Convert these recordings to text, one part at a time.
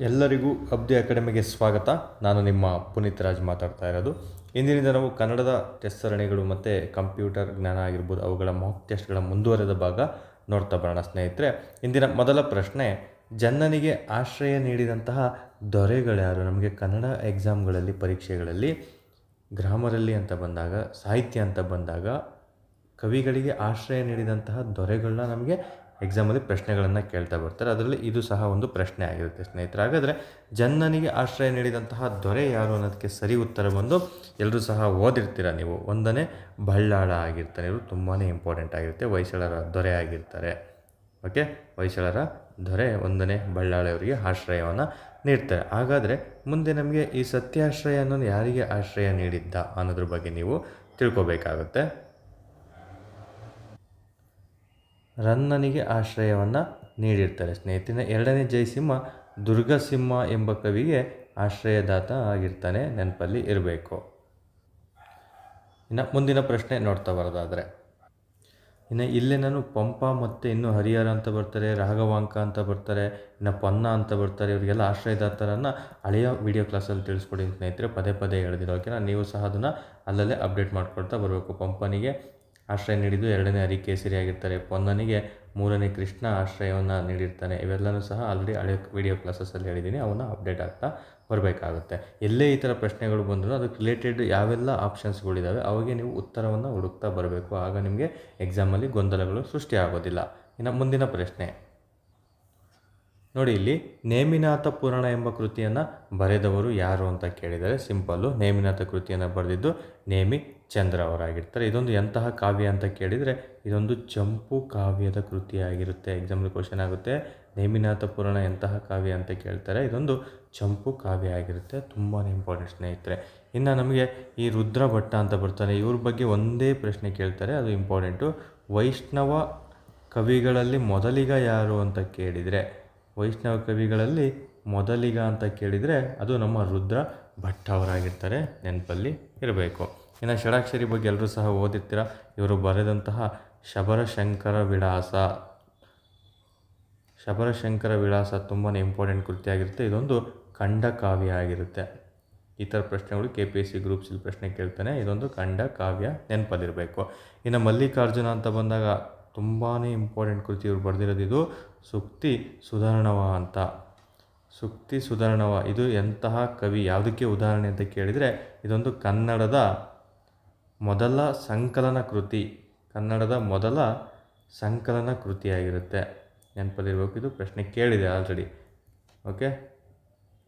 ಎಲ್ಲರಿಗೂ ಅಬ್ದಿ ಅಕಾಡೆಮಿಗೆ ಸ್ವಾಗತ. ನಾನು ನಿಮ್ಮ ಪುನೀತ್ ರಾಜ್ ಮಾತಾಡ್ತಾ ಇರೋದು. ಇಂದಿನಿಂದ ನಾವು ಕನ್ನಡದ ಟೆಸ್ಟ್ ಸರಣಿಗಳು ಮತ್ತು ಕಂಪ್ಯೂಟರ್ ಜ್ಞಾನ ಆಗಿರ್ಬೋದು, ಅವುಗಳ ಮಾಕ್ ಟೆಸ್ಟ್ಗಳ ಮುಂದುವರೆದ ಭಾಗ ನೋಡ್ತಾ ಬರೋಣ ಸ್ನೇಹಿತರೆ. ಇಂದಿನ ಮೊದಲ ಪ್ರಶ್ನೆ, ಜನ್ನನಿಗೆ ಆಶ್ರಯ ನೀಡಿದಂತಹ ದೊರೆಗಳ್ಯಾರು? ನಮಗೆ ಕನ್ನಡ ಎಕ್ಸಾಮ್ಗಳಲ್ಲಿ ಪರೀಕ್ಷೆಗಳಲ್ಲಿ, ಗ್ರಾಮರಲ್ಲಿ ಅಂತ ಬಂದಾಗ, ಸಾಹಿತ್ಯ ಅಂತ ಬಂದಾಗ, ಕವಿಗಳಿಗೆ ಆಶ್ರಯ ನೀಡಿದಂತಹ ದೊರೆಗಳನ್ನ ನಮಗೆ ಎಕ್ಸಾಮಲ್ಲಿ ಪ್ರಶ್ನೆಗಳನ್ನು ಕೇಳ್ತಾ ಬರ್ತಾರೆ. ಅದರಲ್ಲಿ ಇದು ಸಹ ಒಂದು ಪ್ರಶ್ನೆ ಆಗಿರುತ್ತೆ ಸ್ನೇಹಿತರೆ. ಹಾಗಾದರೆ ಜನ್ನನಿಗೆ ಆಶ್ರಯ ನೀಡಿದಂತಹ ದೊರೆ ಯಾರು ಅನ್ನೋದಕ್ಕೆ ಸರಿ ಉತ್ತರ ಬಂದು ಎಲ್ಲರೂ ಸಹ ಓದಿರ್ತೀರ ನೀವು? ಒಂದನೇ ಬಳ್ಳಾಳ ಆಗಿರ್ತಾರೆ. ಇವರು ತುಂಬಾ ಇಂಪಾರ್ಟೆಂಟ್ ಆಗಿರುತ್ತೆ. ಹೊಯ್ಸಳರ ದೊರೆ ಆಗಿರ್ತಾರೆ. ಓಕೆ ಹೊಯ್ಸಳರ ದೊರೆ ಒಂದನೇ ಬಳ್ಳಾಳಿಯವರಿಗೆ ಆಶ್ರಯವನ್ನು ನೀಡ್ತಾರೆ. ಹಾಗಾದರೆ ಮುಂದೆ ನಮಗೆ ಈ ಸತ್ಯಾಶ್ರಯ ಅನ್ನೋದು ಯಾರಿಗೆ ಆಶ್ರಯ ನೀಡಿದ್ದ ಅನ್ನೋದ್ರ ಬಗ್ಗೆ ನೀವು ತಿಳ್ಕೊಬೇಕಾಗುತ್ತೆ. ರನ್ನನಿಗೆ ಆಶ್ರಯವನ್ನು ನೀಡಿರ್ತಾರೆ. ಸ್ನೇಹಿತನ ಎರಡನೇ ಜಯಸಿಂಹ ದುರ್ಗಸಿಂಹ ಎಂಬ ಕವಿಗೆ ಆಶ್ರಯದಾತ ಆಗಿರ್ತಾನೆ. ನೆನಪಲ್ಲಿ ಇರಬೇಕು. ಇನ್ನು ಮುಂದಿನ ಪ್ರಶ್ನೆ ನೋಡ್ತಾ ಬರೋದಾದರೆ, ಇನ್ನು ಇಲ್ಲೇ ನಾನು ಪಂಪ ಮತ್ತು ಇನ್ನು ಹರಿಹರ ಅಂತ ಬರ್ತಾರೆ, ರಾಘವಾಂಕ ಅಂತ ಬರ್ತಾರೆ, ಇನ್ನು ಪೊನ್ನ ಅಂತ ಬರ್ತಾರೆ, ಇವರಿಗೆಲ್ಲ ಆಶ್ರಯದಾತರನ್ನು ಹಳೆಯ ವಿಡಿಯೋ ಕ್ಲಾಸಲ್ಲಿ ತಿಳಿಸ್ಕೊಡಿ ಸ್ನೇಹಿತರೆ, ಪದೇ ಪದೇ ಹೇಳಿದಿರೋಕೆ ನೀವು ಸಹ ಅದನ್ನು ಅಲ್ಲಲ್ಲೇ ಅಪ್ಡೇಟ್ ಮಾಡ್ಕೊಳ್ತಾ ಬರಬೇಕು. ಪಂಪನಿಗೆ ಆಶ್ರಯ ನೀಡಿದ್ದು ಎರಡನೇ ಹರಿಕೇಸರಿ ಆಗಿರ್ತಾರೆ ಪೊನ್ನನಿಗೆ ಮೂರನೇ ಕೃಷ್ಣ ಆಶ್ರಯವನ್ನು ನೀಡಿರ್ತಾನೆ. ಇವೆಲ್ಲನೂ ಸಹ ಆಲ್ರೆಡಿ ಹಳೆ ವಿಡಿಯೋ ಕ್ಲಾಸಸ್ಸಲ್ಲಿ ಹೇಳಿದ್ದೀನಿ ಅವನ್ನ ಅಪ್ಡೇಟ್ ಆಗ್ತಾ ಬರಬೇಕಾಗುತ್ತೆ. ಎಲ್ಲೇ ಈ ಥರ ಪ್ರಶ್ನೆಗಳು ಬಂದರೂ ಅದಕ್ಕೆ ರಿಲೇಟೆಡ್ ಯಾವೆಲ್ಲ ಆಪ್ಷನ್ಸ್ಗಳಿದ್ದಾವೆ ಅವಾಗೆ ನೀವು ಉತ್ತರವನ್ನು ಹುಡುಕ್ತಾ ಬರಬೇಕು. ಆಗ ನಿಮಗೆ ಎಕ್ಸಾಮಲ್ಲಿ ಗೊಂದಲಗಳು ಸೃಷ್ಟಿ ಆಗೋದಿಲ್ಲ ಇನ್ನು ಮುಂದಿನ ಪ್ರಶ್ನೆ. ನೋಡಿ, ಇಲ್ಲಿ ನೇಮಿನಾಥ ಪುರಾಣ ಎಂಬ ಕೃತಿಯನ್ನು ಬರೆದವರು ಯಾರು ಅಂತ ಕೇಳಿದರೆ ಸಿಂಪಲ್ಲು ನೇಮಿನಾಥ ಕೃತಿಯನ್ನು ಬರೆದಿದ್ದು ನೇಮಿ ಚಂದ್ರ ಅವರಾಗಿರ್ತಾರೆ. ಇದೊಂದು ಎಂತಹ ಕಾವ್ಯ ಅಂತ ಕೇಳಿದರೆ ಇದೊಂದು ಚಂಪು ಕಾವ್ಯದ ಕೃತಿಯಾಗಿರುತ್ತೆ. ಎಕ್ಸಾಮ್ಲಿ ಕ್ವಶನ್ ಆಗುತ್ತೆ. ನೇಮಿನಾಥ ಪುರಾಣ ಎಂತಹ ಕಾವ್ಯ ಅಂತ ಕೇಳ್ತಾರೆ. ಇದೊಂದು ಚಂಪು ಕಾವ್ಯ ಆಗಿರುತ್ತೆ. ತುಂಬಾ ಇಂಪಾರ್ಟೆಂಟ್ ಸ್ನೇಹಿತರೆ. ಇನ್ನು ನಮಗೆ ಈ ರುದ್ರ ಭಟ್ಟ ಅಂತ ಬರ್ತಾರೆ ಇವ್ರ ಬಗ್ಗೆ ಒಂದೇ ಪ್ರಶ್ನೆ ಕೇಳ್ತಾರೆ. ಅದು ಇಂಪಾರ್ಟೆಂಟು ವೈಷ್ಣವ ಕವಿಗಳಲ್ಲಿ ಮೊದಲಿಗ ಯಾರು ಅಂತ ಕೇಳಿದರೆ, ವೈಷ್ಣವ ಕವಿಗಳಲ್ಲಿ ಮೊದಲಿಗ ಅಂತ ಕೇಳಿದರೆ ಅದು ನಮ್ಮ ರುದ್ರ ಭಟ್ ಅವರಾಗಿರ್ತಾರೆ. ನೆನಪಲ್ಲಿ ಇರಬೇಕು. ಇನ್ನು ಷಡಾಕ್ಷರಿ ಬಗ್ಗೆ ಎಲ್ಲರೂ ಸಹ ಓದಿರ್ತೀರ? ಇವರು ಬರೆದಂತಹ ಶಬರಶಂಕರ ವಿಳಾಸ. ಶಬರಶಂಕರ ವಿಳಾಸ ತುಂಬಾ ಇಂಪಾರ್ಟೆಂಟ್ ಕೃತಿಯಾಗಿರುತ್ತೆ. ಇದೊಂದು ಖಂಡ ಕಾವ್ಯ ಆಗಿರುತ್ತೆ. ಈ ಥರ ಪ್ರಶ್ನೆಗಳು ಕೆ ಪಿ ಎಸ್ ಸಿ ಗ್ರೂಪ್ಸಲ್ಲಿ ಪ್ರಶ್ನೆ ಕೇಳ್ತಾನೆ. ಇದೊಂದು ಖಂಡ ಕಾವ್ಯ ನೆನಪಲ್ಲಿರಬೇಕು. ಇನ್ನು ಮಲ್ಲಿಕಾರ್ಜುನ ಅಂತ ಬಂದಾಗ ತುಂಬಾ ಇಂಪಾರ್ಟೆಂಟ್ ಕೃತಿ ಇವರು ಬರೆದಿರೋದು ಇದು. ಸುಕ್ತಿ ಸುಧಾರಣವ ಅಂತ. ಸುಕ್ತಿ ಸುಧಾರಣವ ಇದು ಎಂತಹ ಕವಿ? ಯಾವುದಕ್ಕೆ ಉದಾಹರಣೆ ಅಂತ ಕೇಳಿದರೆ ಇದೊಂದು ಕನ್ನಡದ ಮೊದಲ ಸಂಕಲನ ಕೃತಿ. ಕನ್ನಡದ ಮೊದಲ ಸಂಕಲನ ಕೃತಿಯಾಗಿರುತ್ತೆ. ನೆನಪಲ್ಲಿರ್ಬೇಕು, ಇದು ಪ್ರಶ್ನೆ ಕೇಳಿದೆ ಆಲ್ರೆಡಿ ಓಕೆ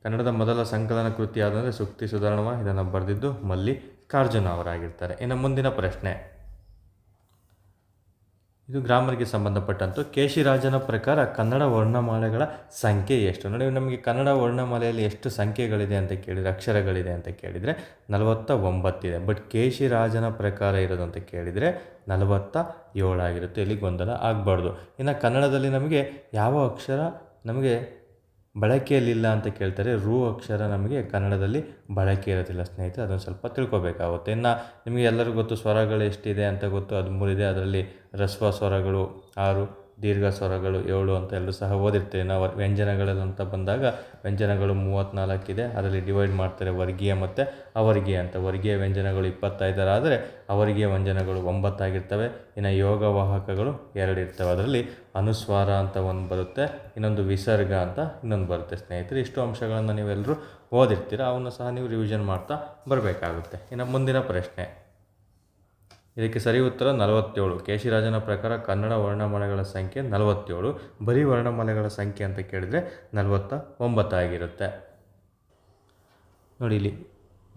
ಕನ್ನಡದ ಮೊದಲ ಸಂಕಲನ ಕೃತಿ ಯಾವುದಂದರೆ ಸುಕ್ತಿ ಸುಧಾರಣವ, ಇದನ್ನು ಬರೆದಿದ್ದು ಮಲ್ಲಿಕಾರ್ಜುನ ಅವರಾಗಿರ್ತಾರೆ. ಇನ್ನು ಮುಂದಿನ ಪ್ರಶ್ನೆ. ಇದು ಗ್ರಾಮರ್ಗೆ ಸಂಬಂಧಪಟ್ಟಂತು ಕೇಶಿರಾಜನ ಪ್ರಕಾರ ಕನ್ನಡ ವರ್ಣಮಾಲೆಗಳ ಸಂಖ್ಯೆ ಎಷ್ಟು? ನೋಡಿ, ನಮಗೆ ಕನ್ನಡ ವರ್ಣಮಾಲೆಯಲ್ಲಿ ಎಷ್ಟು ಸಂಖ್ಯೆಗಳಿದೆ ಅಂತ ಕೇಳಿದರೆ, ಅಕ್ಷರಗಳಿದೆ ಅಂತ ಕೇಳಿದರೆ ನಲವತ್ತ ಒಂಬತ್ತಿದೆ ಬಟ್ ಕೇಶಿರಾಜನ ಪ್ರಕಾರ ಇರೋದು ಅಂತ ಕೇಳಿದರೆ ನಲವತ್ತ ಏಳಾಗಿರುತ್ತೆ. ಇಲ್ಲಿ ಗೊಂದಲ ಆಗಬಾರ್ದು. ಇನ್ನು ಕನ್ನಡದಲ್ಲಿ ನಮಗೆ ಯಾವ ಅಕ್ಷರ ನಮಗೆ ಬಳಕೆಯಲ್ಲಿಲ್ಲ ಅಂತ ಕೇಳ್ತಾರೆ. ರೂ ಅಕ್ಷರ ನಮಗೆ ಕನ್ನಡದಲ್ಲಿ ಬಳಕೆ ಇರೋದಿಲ್ಲ ಸ್ನೇಹಿತರೆ, ಅದನ್ನು ಸ್ವಲ್ಪ ತಿಳ್ಕೊಬೇಕಾಗುತ್ತೆ. ಇನ್ನು ನಿಮಗೆ ಎಲ್ಲರಿಗೂ ಗೊತ್ತು, ಸ್ವರಗಳು ಎಷ್ಟಿದೆ ಅಂತ ಗೊತ್ತು, ಅದು ಮೂರಿದೆ ಅದರಲ್ಲಿ ರಸ್ವ ಸ್ವರಗಳು, ಆರು. ದೀರ್ಘ ಸ್ವರಗಳು ಏಳು ಅಂತ ಎಲ್ಲರೂ ಸಹ ಓದಿರ್ತೇವೆ. ನಾವು ವ್ಯಂಜನಗಳಲ್ಲಿ ಅಂತ ಬಂದಾಗ ವ್ಯಂಜನಗಳು ಮೂವತ್ತ್ನಾಲ್ಕಿದೆ ಅದರಲ್ಲಿ ಡಿವೈಡ್ ಮಾಡ್ತಾರೆ ವರ್ಗೀಯ ಮತ್ತು ಅವರ್ಗೀಯ ಅಂತ. ವರ್ಗೀಯ ವ್ಯಂಜನಗಳು ಇಪ್ಪತ್ತೈದರಾದರೆ ಅವರ್ಗೀಯ ವ್ಯಂಜನಗಳು ಒಂಬತ್ತಾಗಿರ್ತವೆ. ಇನ್ನು ಯೋಗವಾಹಕಗಳು ಎರಡು ಇರ್ತವೆ ಅದರಲ್ಲಿ ಅನುಸ್ವಾರ ಅಂತ ಒಂದು ಬರುತ್ತೆ, ಇನ್ನೊಂದು ವಿಸರ್ಗ ಅಂತ ಇನ್ನೊಂದು ಬರುತ್ತೆ. ಸ್ನೇಹಿತರೆ, ಇಷ್ಟು ಅಂಶಗಳನ್ನು ನೀವೆಲ್ಲರೂ ಓದಿರ್ತೀರ? ಅವನ್ನು ಸಹ ನೀವು ರಿವಿಷನ್ ಮಾಡ್ತಾ ಬರಬೇಕಾಗುತ್ತೆ. ಇನ್ನು ಮುಂದಿನ ಪ್ರಶ್ನೆ. ಇದಕ್ಕೆ ಸರಿ ಉತ್ತರ ನಲವತ್ತೇಳು. ಕೇಶಿರಾಜನ ಪ್ರಕಾರ ಕನ್ನಡ ವರ್ಣಮಾಲೆಗಳ ಸಂಖ್ಯೆ ನಲವತ್ತೇಳು. ಬರೀ ವರ್ಣಮಾಲೆಗಳ ಸಂಖ್ಯೆ ಅಂತ ಕೇಳಿದರೆ ನಲವತ್ತ ಒಂಬತ್ತಾಗಿರುತ್ತೆ ನೋಡಿ ಇಲ್ಲಿ,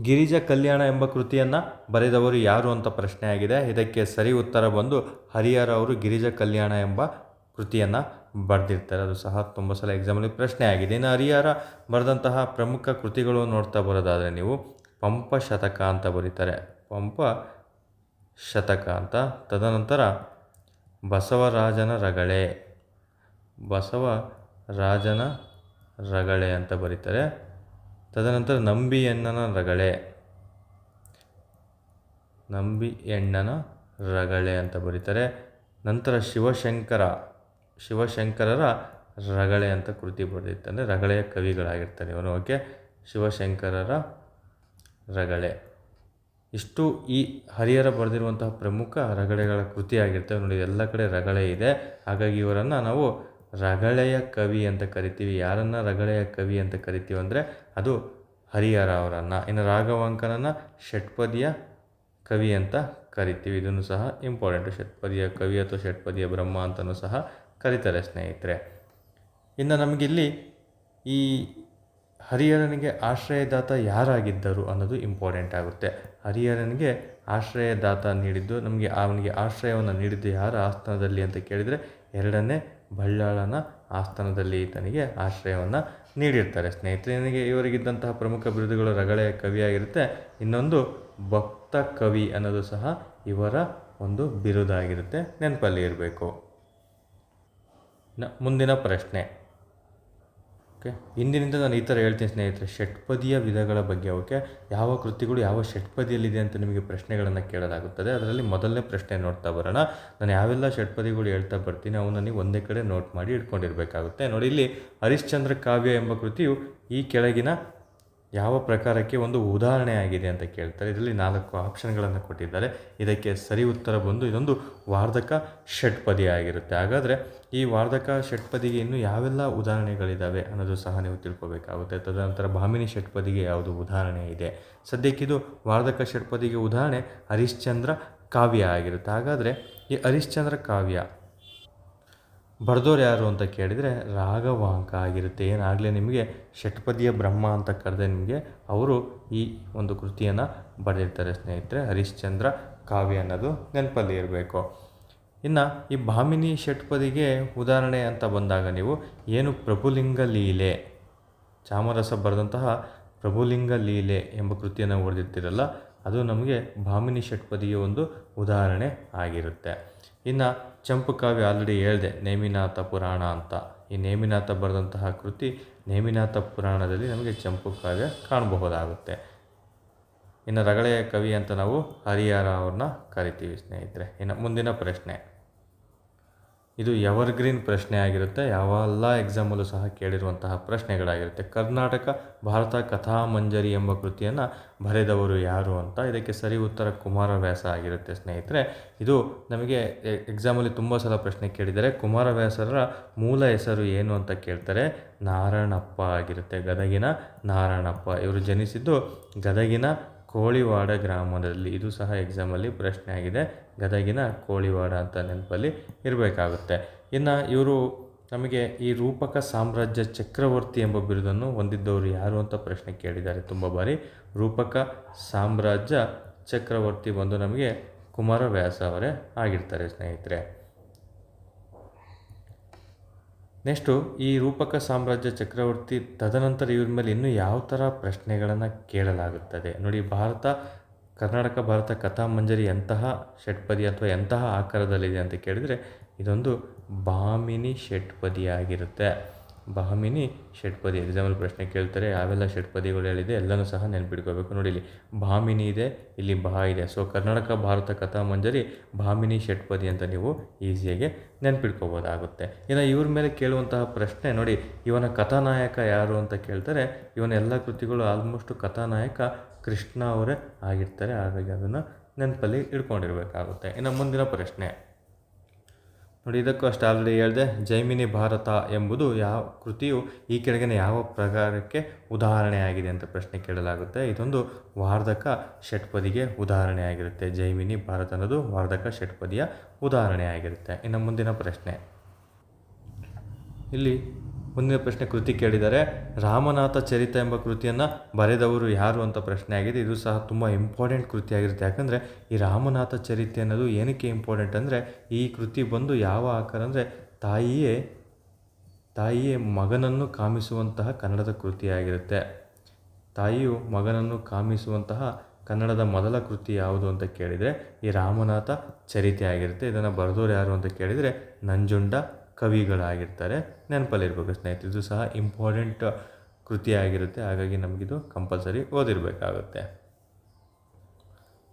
ಗಿರಿಜ ಕಲ್ಯಾಣ ಎಂಬ ಕೃತಿಯನ್ನು ಬರೆದವರು ಯಾರು ಅಂತ ಪ್ರಶ್ನೆ ಆಗಿದೆ. ಇದಕ್ಕೆ ಸರಿ ಉತ್ತರ ಬಂದು ಹರಿಹರ ಅವರು ಗಿರಿಜ ಕಲ್ಯಾಣ ಎಂಬ ಕೃತಿಯನ್ನು ಬರೆದಿರ್ತಾರೆ. ಅದು ಸಹ ತುಂಬ ಸಲ ಎಕ್ಸಾಮಲ್ಲಿ ಪ್ರಶ್ನೆ ಆಗಿದೆ. ಇನ್ನು ಹರಿಹರ ಬರೆದಂತಹ ಪ್ರಮುಖ ಕೃತಿಗಳು ನೋಡ್ತಾ ಬರೋದಾದರೆ ನೀವು ಪಂಪ ಶತಕ ಅಂತ ಬರೀತಾರೆ. ಪಂಪ ಶತಕ ಅಂತ. ತದನಂತರ ಬಸವರಾಜನ ರಗಳೆ. ಬಸವ ರಾಜನ ರಗಳೆ ಅಂತ ಬರೀತಾರೆ. ತದನಂತರ ನಂಬಿಯಣ್ಣನ ರಗಳೆ. ನಂಬಿ ಎಣ್ಣನ ರಗಳೆ ಅಂತ ಬರೀತಾರೆ. ನಂತರ ಶಿವಶಂಕರ. ಶಿವಶಂಕರರ ರಗಳೆ ಅಂತ ಕೃತಿ ಬರೆದಿರ್ತಾನೆ. ರಗಳೆಯ ಕವಿಗಳಾಗಿರ್ತಾರೆ ಇವನು. ಓಕೆ. ಶಿವಶಂಕರರ ರಗಳೆ. ಇಷ್ಟು ಈ ಹರಿಹರ ಬರೆದಿರುವಂತಹ ಪ್ರಮುಖ ರಗಳೆಗಳ ಕೃತಿಯಾಗಿರ್ತವೆ. ನೋಡಿ, ಎಲ್ಲ ಕಡೆ ರಗಳೆ ಇದೆ. ಹಾಗಾಗಿ ಇವರನ್ನು ನಾವು ರಗಳೆಯ ಕವಿ ಅಂತ ಕರಿತೀವಿ. ಯಾರನ್ನು ರಗಳೆಯ ಕವಿ ಅಂತ ಕರಿತೀವಿ ಅಂದರೆ ಅದು ಹರಿಹರ ಅವರನ್ನು. ಇನ್ನು ರಾಘವಾಂಕನನ್ನು ಷಟ್ಪದಿಯ ಕವಿ ಅಂತ ಕರಿತೀವಿ. ಇದನ್ನು ಸಹ ಇಂಪಾರ್ಟೆಂಟು ಷಟ್ಪದಿಯ ಕವಿ ಅಥವಾ ಷಟ್ಪದಿಯ ಬ್ರಹ್ಮ ಅಂತಲೂ ಸಹ ಕರೀತಾರೆ ಸ್ನೇಹಿತರೆ. ಇನ್ನು ನಮಗಿಲ್ಲಿ ಈ ಹರಿಹರನಿಗೆ ಆಶ್ರಯದಾತ ಯಾರಾಗಿದ್ದರು ಅನ್ನೋದು ಇಂಪಾರ್ಟೆಂಟ್ ಆಗುತ್ತೆ. ಹರಿಹರನಿಗೆ ಆಶ್ರಯದಾತ ನೀಡಿದ್ದು, ನಮಗೆ ಅವನಿಗೆ ಆಶ್ರಯವನ್ನು ನೀಡಿದ್ದು ಯಾರ? ಆಸ್ಥಾನದಲ್ಲಿ ಅಂತ ಕೇಳಿದರೆ, ಎರಡನೇ ಬಳ್ಳಾಳನ ಆಸ್ಥಾನದಲ್ಲಿ ಈತನಿಗೆ ಆಶ್ರಯವನ್ನು ನೀಡಿರ್ತಾರೆ. ಸ್ನೇಹಿತರಿಗೆ ನನಗೆ ಇವರಿಗಿದ್ದಂತಹ ಪ್ರಮುಖ ಬಿರುದುಗಳು ರಗಳೆಯ ಕವಿಯಾಗಿರುತ್ತೆ. ಇನ್ನೊಂದು ಭಕ್ತ ಕವಿ ಅನ್ನೋದು ಸಹ ಇವರ ಒಂದು ಬಿರುದಾಗಿರುತ್ತೆ. ನೆನಪಲ್ಲಿ ಇರಬೇಕು. ಮುಂದಿನ ಪ್ರಶ್ನೆ. ಓಕೆ? ಇಂದಿನಿಂದ ನಾನು ಈ ಥರ ಹೇಳ್ತೀನಿ ಸ್ನೇಹಿತರೆ, ಷಟ್ಪದಿಯ ವಿಧಗಳ ಬಗ್ಗೆ, ಓಕೆ? ಯಾವ ಕೃತಿಗಳು ಯಾವ ಷಟ್ಪದಿಯಲ್ಲಿದೆ ಅಂತ ನಿಮಗೆ ಪ್ರಶ್ನೆಗಳನ್ನು ಕೇಳಲಾಗುತ್ತದೆ. ಅದರಲ್ಲಿ ಮೊದಲನೇ ಪ್ರಶ್ನೆ ನೋಡ್ತಾ ಬರೋಣ. ನಾನು ಯಾವೆಲ್ಲ ಷಟ್ಪದಿಗಳು ಹೇಳ್ತಾ ಬರ್ತೀನಿ ಅವನ್ನ ನೀವು ಒಂದೇ ಕಡೆ ನೋಟ್ ಮಾಡಿ ಇಟ್ಕೊಂಡಿರಬೇಕಾಗುತ್ತೆ. ನೋಡಿ, ಇಲ್ಲಿ ಹರಿಶ್ಚಂದ್ರ ಕಾವ್ಯ ಎಂಬ ಕೃತಿಯು ಈ ಕೆಳಗಿನ ಯಾವ ಪ್ರಕಾರಕ್ಕೆ ಒಂದು ಉದಾಹರಣೆ ಆಗಿದೆ ಅಂತ ಕೇಳ್ತಾರೆ. ಇದರಲ್ಲಿ ನಾಲ್ಕು ಆಪ್ಷನ್ಗಳನ್ನು ಕೊಟ್ಟಿದ್ದಾರೆ. ಇದಕ್ಕೆ ಸರಿ ಉತ್ತರ ಬಂದು ಇದೊಂದು ವಾರ್ಧಕ ಷಟ್ಪದಿ ಆಗಿರುತ್ತೆ. ಹಾಗಾದರೆ ಈ ವಾರ್ಧಕ ಷಟ್ಪದಿಗೆ ಇನ್ನು ಯಾವೆಲ್ಲ ಉದಾಹರಣೆಗಳಿದ್ದಾವೆ ಅನ್ನೋದು ಸಹ ನೀವು ತಿಳ್ಕೊಬೇಕಾಗುತ್ತೆ. ತದನಂತರ ಭಾಮಿನಿ ಷಟ್ಪದಿಗೆ ಯಾವುದು ಉದಾಹರಣೆ ಇದೆ. ಸದ್ಯಕ್ಕಿದು ವಾರ್ಧಕ ಷಟ್ಪದಿಗೆ ಉದಾಹರಣೆ ಹರಿಶ್ಚಂದ್ರ ಕಾವ್ಯ ಆಗಿರುತ್ತೆ. ಹಾಗಾದರೆ ಈ ಹರಿಶ್ಚಂದ್ರ ಕಾವ್ಯ ಬರೆದೋರು ಯಾರು ಅಂತ ಕೇಳಿದರೆ ರಾಘವಾಂಕ ಆಗಿರುತ್ತೆ. ಏನಾಗಲೇ ನಿಮಗೆ ಷಟ್ಪದಿಯ ಬ್ರಹ್ಮ ಅಂತ ಕರೆದೇ ನಿಮಗೆ ಅವರು ಈ ಒಂದು ಕೃತಿಯನ್ನು ಬರೆದಿರ್ತಾರೆ ಸ್ನೇಹಿತರೆ. ಹರಿಶ್ಚಂದ್ರ ಕಾವ್ಯ ಅನ್ನೋದು ನೆನಪಲ್ಲಿ ಇರಬೇಕು. ಇನ್ನು ಈ ಭಾಮಿನಿ ಷಟ್ಪದಿಗೆ ಉದಾಹರಣೆ ಅಂತ ಬಂದಾಗ ನೀವು ಏನು ಪ್ರಭುಲಿಂಗ ಲೀಲೆ, ಚಾಮರಸ ಬರೆದಂತಹ ಪ್ರಭುಲಿಂಗ ಲೀಲೆ ಎಂಬ ಕೃತಿಯನ್ನು ಓದಿರ್ತೀರಲ್ಲ ಅದು ನಮಗೆ ಭಾಮಿನಿ ಷಟ್ಪದಿಯ ಒಂದು ಉದಾಹರಣೆ ಆಗಿರುತ್ತೆ. ಇನ್ನು ಚಂಪು ಕಾವ್ಯ ಆಲ್ರೆಡಿ ಹೇಳಿದೆ, ನೇಮಿನಾಥ ಪುರಾಣ ಅಂತ. ಈ ನೇಮಿನಾಥ ಬರೆದಂತಹ ಕೃತಿ ನೇಮಿನಾಥ ಪುರಾಣದಲ್ಲಿ ನಮಗೆ ಚಂಪು ಕಾವ್ಯ ಕಾಣಬಹುದಾಗುತ್ತೆ. ಇನ್ನು ರಗಳೆಯ ಕವಿ ಅಂತ ನಾವು ಹರಿಹರ ಅವ್ರನ್ನ ಕರಿತೀವಿ ಸ್ನೇಹಿತರೆ. ಇನ್ನು ಮುಂದಿನ ಪ್ರಶ್ನೆ. ಇದು ಎವರ್ಗ್ರೀನ್ ಪ್ರಶ್ನೆ ಆಗಿರುತ್ತೆ. ಯಾವೆಲ್ಲ ಎಕ್ಸಾಮಲ್ಲೂ ಸಹ ಕೇಳಿರುವಂತಹ ಪ್ರಶ್ನೆಗಳಾಗಿರುತ್ತೆ. ಕರ್ನಾಟಕ ಭಾರತ ಕಥಾಮಂಜರಿ ಎಂಬ ಕೃತಿಯನ್ನು ಬರೆದವರು ಯಾರು ಅಂತ ಇದಕ್ಕೆ ಸರಿ ಉತ್ತರ ಕುಮಾರವ್ಯಾಸ ಆಗಿರುತ್ತೆ ಸ್ನೇಹಿತರೆ. ಇದು ನಮಗೆ ಎಕ್ಸಾಮಲ್ಲಿ ತುಂಬ ಸಲ ಪ್ರಶ್ನೆ ಕೇಳಿದರೆ ಕುಮಾರವ್ಯಾಸರ ಮೂಲ ಹೆಸರು ಏನು ಅಂತ ಕೇಳ್ತಾರೆ. ನಾರಾಯಣಪ್ಪ ಆಗಿರುತ್ತೆ ಗದಗಿನ ನಾರಾಯಣಪ್ಪ. ಇವರು ಜನಿಸಿದ್ದು ಗದಗಿನ ಕೋಳಿವಾಡ ಗ್ರಾಮದಲ್ಲಿ ಇದು ಸಹ ಎಕ್ಸಾಮಲ್ಲಿ ಪ್ರಶ್ನೆ ಆಗಿದೆ. ಗದಗಿನ ಕೋಳಿವಾಡ ಅಂತ ನೆನಪಲ್ಲಿ ಇರಬೇಕಾಗುತ್ತೆ. ಇನ್ನು ಇವರು ನಮಗೆ ಈ ರೂಪಕ ಸಾಮ್ರಾಜ್ಯ ಚಕ್ರವರ್ತಿ ಎಂಬ ಬಿರುದನ್ನು ಹೊಂದಿದ್ದವರು ಯಾರು ಅಂತ ಪ್ರಶ್ನೆ ಕೇಳಿದ್ದಾರೆ ತುಂಬ ಬಾರಿ. ರೂಪಕ ಸಾಮ್ರಾಜ್ಯ ಚಕ್ರವರ್ತಿ ಬಂದು ನಮಗೆ ಕುಮಾರವ್ಯಾಸ ಅವರೇ ಆಗಿರ್ತಾರೆ ಸ್ನೇಹಿತರೆ. ನೆಕ್ಸ್ಟು, ಈ ರೂಪಕ ಸಾಮ್ರಾಜ್ಯ ಚಕ್ರವರ್ತಿ ತದನಂತರ ಇವ್ರ ಮೇಲೆ ಇನ್ನೂ ಯಾವ ಥರ ಪ್ರಶ್ನೆಗಳನ್ನು ಕೇಳಲಾಗುತ್ತದೆ? ನೋಡಿ, ಭಾರತ, ಕರ್ನಾಟಕ, ಭಾರತ, ಕಥಾಮಂಜರಿ ಎಂತಹ ಷಟ್ಪದಿ ಅಥವಾ ಎಂತಹ ಆಕಾರದಲ್ಲಿದೆ ಅಂತ ಕೇಳಿದರೆ ಇದೊಂದು ಬಾಮಿನಿ ಷಟ್ಪದಿ ಆಗಿರುತ್ತೆ ಭಾಮಿನಿ ಷಟ್ಪದಿ, ಎಕ್ಸಾಂಪಲ್ ಪ್ರಶ್ನೆ ಕೇಳ್ತಾರೆ, ಯಾವೆಲ್ಲ ಷಟ್ಪದಿಗಳು ಹೇಳಿದೆ ಎಲ್ಲನೂ ಸಹ ನೆನ್ಪಿಟ್ಕೋಬೇಕು. ನೋಡಿ ಇಲ್ಲಿ ಭಾಮಿನಿ ಇದೆ, ಇಲ್ಲಿ ಬಹ ಇದೆ. ಸೊ ಕರ್ನಾಟಕ, ಭಾರತ ಕಥಾ ಮಂಜರಿ ಭಾಮಿನಿ ಷಟ್ಪದಿ ಅಂತ ನೀವು ಈಸಿಯಾಗಿ ನೆನ್ಪಿಟ್ಕೋಬೋದಾಗುತ್ತೆ. ಇನ್ನು ಇವ್ರ ಮೇಲೆ ಕೇಳುವಂತಹ ಪ್ರಶ್ನೆ, ನೋಡಿ, ಇವನ ಕಥಾನಾಯಕ ಯಾರು ಅಂತ ಕೇಳ್ತಾರೆ, ಇವನ ಎಲ್ಲ ಕೃತಿಗಳು ಆಲ್ಮೋಸ್ಟ್ ಕಥಾನಾಯಕ ಕೃಷ್ಣ ಅವರೇ ಆಗಿರ್ತಾರೆ. ಹಾಗಾಗಿ ಅದನ್ನು ನೆನಪಲ್ಲಿ ಇಟ್ಕೊಂಡಿರಬೇಕಾಗುತ್ತೆ. ಇನ್ನು ಮುಂದಿನ ಪ್ರಶ್ನೆ. ನೋಡಿ, ಇದಕ್ಕೂ ಅಷ್ಟೇ ಆಲ್ರೆಡಿ ಹೇಳಿದೆ, ಜೈಮಿನಿ ಭಾರತ ಎಂಬುದು ಯಾವ ಕೃತಿಯು ಈ ಕೆಳಗಿನ ಯಾವ ಪ್ರಕಾರಕ್ಕೆ ಉದಾಹರಣೆಯಾಗಿದೆ ಅಂತ ಪ್ರಶ್ನೆ ಕೇಳಲಾಗುತ್ತೆ. ಇದೊಂದು ವಾರ್ಧಕ ಷಟ್ಪದಿಗೆ ಉದಾಹರಣೆಯಾಗಿರುತ್ತೆ. ಜೈಮಿನಿ ಭಾರತ ಅನ್ನೋದು ವಾರ್ಧಕ ಷಟ್ಪದಿಯ ಉದಾಹರಣೆಯಾಗಿರುತ್ತೆ. ಇನ್ನು ಮುಂದಿನ ಪ್ರಶ್ನೆ. ಇಲ್ಲಿ ಮುಂದಿನ ಪ್ರಶ್ನೆ ಕೃತಿ ಕೇಳಿದ್ದಾರೆ. ರಾಮನಾಥ ಚರಿತ ಎಂಬ ಕೃತಿಯನ್ನು ಬರೆದವರು ಯಾರು ಅಂತ ಪ್ರಶ್ನೆ ಆಗಿದೆ. ಇದು ಸಹ ತುಂಬ ಇಂಪಾರ್ಟೆಂಟ್ ಕೃತಿ ಆಗಿರುತ್ತೆ. ಯಾಕಂದರೆ ಈ ರಾಮನಾಥ ಚರಿತೆ ಅನ್ನೋದು ಏನಕ್ಕೆ ಇಂಪಾರ್ಟೆಂಟ್ ಅಂದರೆ ಈ ಕೃತಿ ಬಂದು ಯಾವ ಆಕಾರ ಅಂದರೆ ತಾಯಿಯೇ ತಾಯಿಯೇ ಮಗನನ್ನು ಕಾಮಿಸುವಂತಹ ಕನ್ನಡದ ಕೃತಿಯಾಗಿರುತ್ತೆ ತಾಯಿಯು ಮಗನನ್ನು ಕಾಮಿಸುವಂತಹ ಕನ್ನಡದ ಮೊದಲ ಕೃತಿ ಯಾವುದು ಅಂತ ಕೇಳಿದರೆ ಈ ರಾಮನಾಥ ಚರಿತೆ ಆಗಿರುತ್ತೆ. ಇದನ್ನು ಬರೆದೋರು ಯಾರು ಅಂತ ಕೇಳಿದರೆ ನಂಜುಂಡ ಕವಿಗಳಾಗಿರ್ತಾರೆ, ನೆನಪಲ್ಲಿರ್ಬೇಕು ಸ್ನೇಹಿತರೆ. ಇದು ಸಹ ಇಂಪಾರ್ಟೆಂಟ್ ಕೃತಿಯಾಗಿರುತ್ತೆ. ಹಾಗಾಗಿ ನಮಗಿದು ಕಂಪಲ್ಸರಿ ಓದಿರಬೇಕಾಗುತ್ತೆ.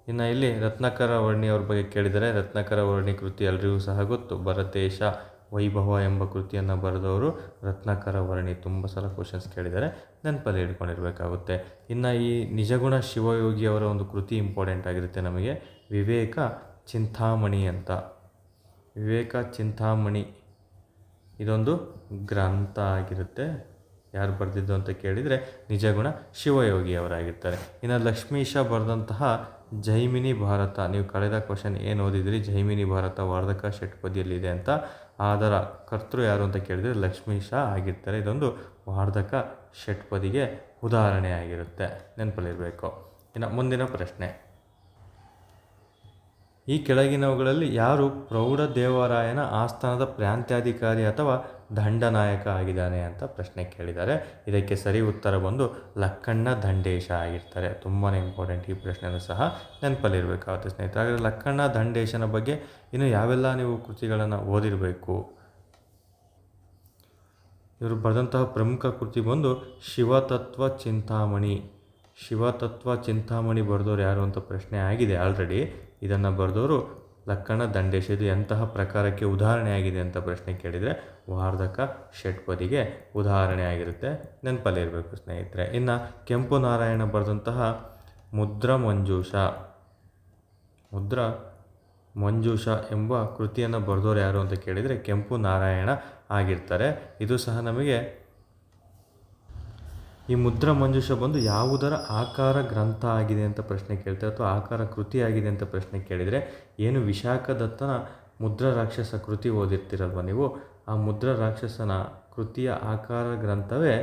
ಇನ್ನು ಇಲ್ಲಿ ರತ್ನಾಕರ ವರ್ಣಿ ಅವ್ರ ಬಗ್ಗೆ ಕೇಳಿದರೆ, ರತ್ನಾಕರ ವರ್ಣಿ ಕೃತಿ ಎಲ್ರಿಗೂ ಸಹ ಗೊತ್ತು. ಭರತೇಶ ವೈಭವ ಎಂಬ ಕೃತಿಯನ್ನು ಬರೆದವರು ರತ್ನಾಕರ ವರ್ಣಿ. ತುಂಬ ಸಲ ಕ್ವಶನ್ಸ್ ಕೇಳಿದರೆ ನೆನಪಲ್ಲಿ ಇಟ್ಕೊಂಡಿರಬೇಕಾಗುತ್ತೆ ಇನ್ನು ಈ ನಿಜಗುಣ ಶಿವಯೋಗಿ ಅವರ ಒಂದು ಕೃತಿ ಇಂಪಾರ್ಟೆಂಟ್ ಆಗಿರುತ್ತೆ ನಮಗೆ. ವಿವೇಕ ಚಿಂತಾಮಣಿ ಅಂತ. ವಿವೇಕ ಚಿಂತಾಮಣಿ ಇದೊಂದು ಗ್ರಂಥ ಆಗಿರುತ್ತೆ. ಯಾರು ಬರೆದಿದ್ದು ಅಂತ ಕೇಳಿದರೆ ನಿಜಗುಣ ಶಿವಯೋಗಿ ಅವರಾಗಿರ್ತಾರೆ ಇನ್ನು ಲಕ್ಷ್ಮೀಶ ಬರೆದಂತಹ ಜೈಮಿನಿ ಭಾರತ, ನೀವು ಕಳೆದ ಕ್ವಶನ್ ಏನು ಓದಿದಿರಿ? ಜೈಮಿನಿ ಭಾರತ ವಾರ್ಧಕ ಷಟ್ಪದಿಯಲ್ಲಿದೆ ಅಂತ ಅದರ ಕರ್ತೃ ಯಾರು ಅಂತ ಕೇಳಿದರೆ ಲಕ್ಷ್ಮೀಶ ಆಗಿರ್ತಾರೆ. ಇದೊಂದು ವಾರ್ಧಕ ಷಟ್ಪದಿಗೆ ಉದಾಹರಣೆ ಆಗಿರುತ್ತೆ ನೆನಪಲ್ಲಿರಬೇಕು. ಇನ್ನು ಮುಂದಿನ ಪ್ರಶ್ನೆ. ಈ ಕೆಳಗಿನವುಗಳಲ್ಲಿ ಯಾರು ಪ್ರೌಢ ದೇವರಾಯನ ಆಸ್ಥಾನದ ಪ್ರಾಂತ್ಯಾಧಿಕಾರಿ ಅಥವಾ ದಂಡನಾಯಕ ಆಗಿದ್ದಾನೆ ಅಂತ ಪ್ರಶ್ನೆ ಕೇಳಿದ್ದಾರೆ. ಇದಕ್ಕೆ ಸರಿ ಉತ್ತರ ಬಂದು ಲಕ್ಕಣ್ಣ ದಂಡೇಶ ಆಗಿರ್ತಾರೆ. ತುಂಬಾ ಇಂಪಾರ್ಟೆಂಟ್ ಈ ಪ್ರಶ್ನೆನೂ ಸಹ ನೆನಪಲ್ಲಿರಬೇಕಾಗುತ್ತೆ ಸ್ನೇಹಿತರೆ, ಲಕ್ಕಣ್ಣ ದಂಡೇಶನ ಬಗ್ಗೆ ಇನ್ನು ಯಾವೆಲ್ಲ ನೀವು ಕೃತಿಗಳನ್ನು ಓದಿರಬೇಕು? ಇವರು ಬರೆದಂತಹ ಪ್ರಮುಖ ಕೃತಿ ಬಂದು ಶಿವತತ್ವ ಚಿಂತಾಮಣಿ. ಶಿವತತ್ವ ಚಿಂತಾಮಣಿ ಬರೆದವರು ಯಾರು ಅಂತ ಪ್ರಶ್ನೆ ಆಗಿದೆ ಆಲ್ರೆಡಿ ಇದನ್ನು ಬರೆದವರು ಲಕ್ಕಣ ದಂಡೇಶ. ಇದು ಎಂತಹ ಪ್ರಕಾರಕ್ಕೆ ಉದಾಹರಣೆ ಆಗಿದೆ ಅಂತ ಪ್ರಶ್ನೆ ಕೇಳಿದರೆ ವಾರ್ಧಕ ಷಟ್ಪದಿಗೆ ಉದಾಹರಣೆ ಆಗಿರುತ್ತೆ. ನೆನಪಲ್ಲಿ ಇರಬೇಕು ಸ್ನೇಹಿತರೆ. ಇನ್ನು ಕೆಂಪು ನಾರಾಯಣ ಬರೆದಂತಹ ಮುದ್ರ ಮಂಜೂಷ. ಮುದ್ರ ಮಂಜೂಷ ಎಂಬ ಕೃತಿಯನ್ನು ಬರೆದವರು ಯಾರು ಅಂತ ಕೇಳಿದರೆ ಕೆಂಪು ನಾರಾಯಣ ಆಗಿರ್ತಾರೆ. ಇದು ಸಹ ನಮಗೆ ಈ ಮುದ್ರ ಮಂಜೂಷ ಬಂದು ಯಾವುದರ ಆಕಾರ ಗ್ರಂಥ ಆಗಿದೆ ಅಂತ ಪ್ರಶ್ನೆ ಕೇಳ್ತಾರೆ ಅಥವಾ ಆಕಾರ ಕೃತಿ ಆಗಿದೆ ಅಂತ ಪ್ರಶ್ನೆ ಕೇಳಿದರೆ, ಏನು ವಿಶಾಖದತ್ತನ ಮುದ್ರ ರಾಕ್ಷಸ ಕೃತಿ ಓದಿರ್ತೀರಲ್ವ ನೀವು? ಆ ಮುದ್ರ ರಾಕ್ಷಸನ ಕೃತಿಯ ಆಕಾರ ಗ್ರಂಥವೇ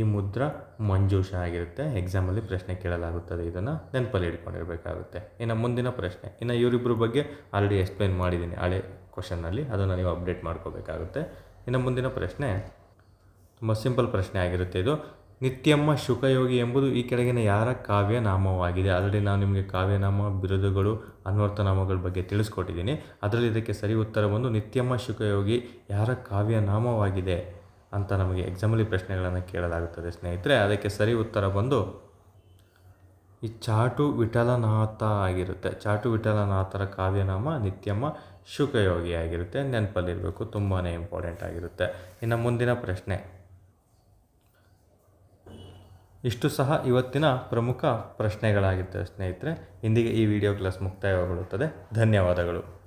ಈ ಮುದ್ರ ಮಂಜೂಷ ಆಗಿರುತ್ತೆ. ಎಕ್ಸಾಮಲ್ಲಿ ಪ್ರಶ್ನೆ ಕೇಳಲಾಗುತ್ತದೆ. ಇದನ್ನು ನೆನಪಲ್ಲಿ ಇಟ್ಕೊಂಡಿರಬೇಕಾಗುತ್ತೆ. ಇನ್ನು ಮುಂದಿನ ಪ್ರಶ್ನೆ, ಇನ್ನು ಇವರಿಬ್ಬರ ಬಗ್ಗೆ ಆಲ್ರೆಡಿ ಎಕ್ಸ್ಪ್ಲೈನ್ ಮಾಡಿದ್ದೀನಿ ಹಳೆ ಕ್ವಶನ್ನಲ್ಲಿ ಅದನ್ನು ನೀವು ಅಪ್ಡೇಟ್ ಮಾಡ್ಕೋಬೇಕಾಗುತ್ತೆ. ಇನ್ನು ಮುಂದಿನ ಪ್ರಶ್ನೆ, ತುಂಬ ಸಿಂಪಲ್ ಪ್ರಶ್ನೆ ಆಗಿರುತ್ತೆ ಇದು. ನಿತ್ಯಮ್ಮ ಶುಕಯೋಗಿ ಎಂಬುದು ಈ ಕೆಳಗಿನ ಯಾರ ಕಾವ್ಯನಾಮವಾಗಿದೆ. ಆಲ್ರೆಡಿ ನಾನು ನಿಮಗೆ ಕಾವ್ಯನಾಮ, ಬಿರುದುಗಳು ಅನ್ವರ್ಥನಾಮಗಳ ಬಗ್ಗೆ ತಿಳಿಸ್ಕೊಟ್ಟಿದ್ದೀನಿ. ಅದರಲ್ಲಿ ಇದಕ್ಕೆ ಸರಿ ಉತ್ತರ ಬಂದು, ನಿತ್ಯಮ್ಮ ಶುಕಯೋಗಿ ಯಾರ ಕಾವ್ಯನಾಮವಾಗಿದೆ ಅಂತ ನಮಗೆ ಎಕ್ಸಾಮಲ್ಲಿ ಪ್ರಶ್ನೆಗಳನ್ನು ಕೇಳಲಾಗುತ್ತದೆ ಸ್ನೇಹಿತರೆ. ಅದಕ್ಕೆ ಸರಿ ಉತ್ತರ ಬಂದು, ಈ ಚಾಟು ವಿಠಲನಾಥ ಆಗಿರುತ್ತೆ. ಚಾಟು ವಿಠಲನಾಥರ ಕಾವ್ಯನಾಮ ನಿತ್ಯಮ್ಮ ಶುಕಯೋಗಿ ಆಗಿರುತ್ತೆ. ನೆನಪಲ್ಲಿರಬೇಕು ತುಂಬಾ ಇಂಪಾರ್ಟೆಂಟ್ ಆಗಿರುತ್ತೆ. ಇನ್ನು ಮುಂದಿನ ಪ್ರಶ್ನೆ. ಇಷ್ಟು ಸಹ ಇವತ್ತಿನ ಪ್ರಮುಖ ಪ್ರಶ್ನೆಗಳಾಗಿದ್ದ ಸ್ನೇಹಿತರೆ. ಇಂದಿಗೆ ಈ ವಿಡಿಯೋ ಕ್ಲಾಸ್ ಮುಕ್ತಾಯಗೊಳ್ಳುತ್ತದೆ ಧನ್ಯವಾದಗಳು.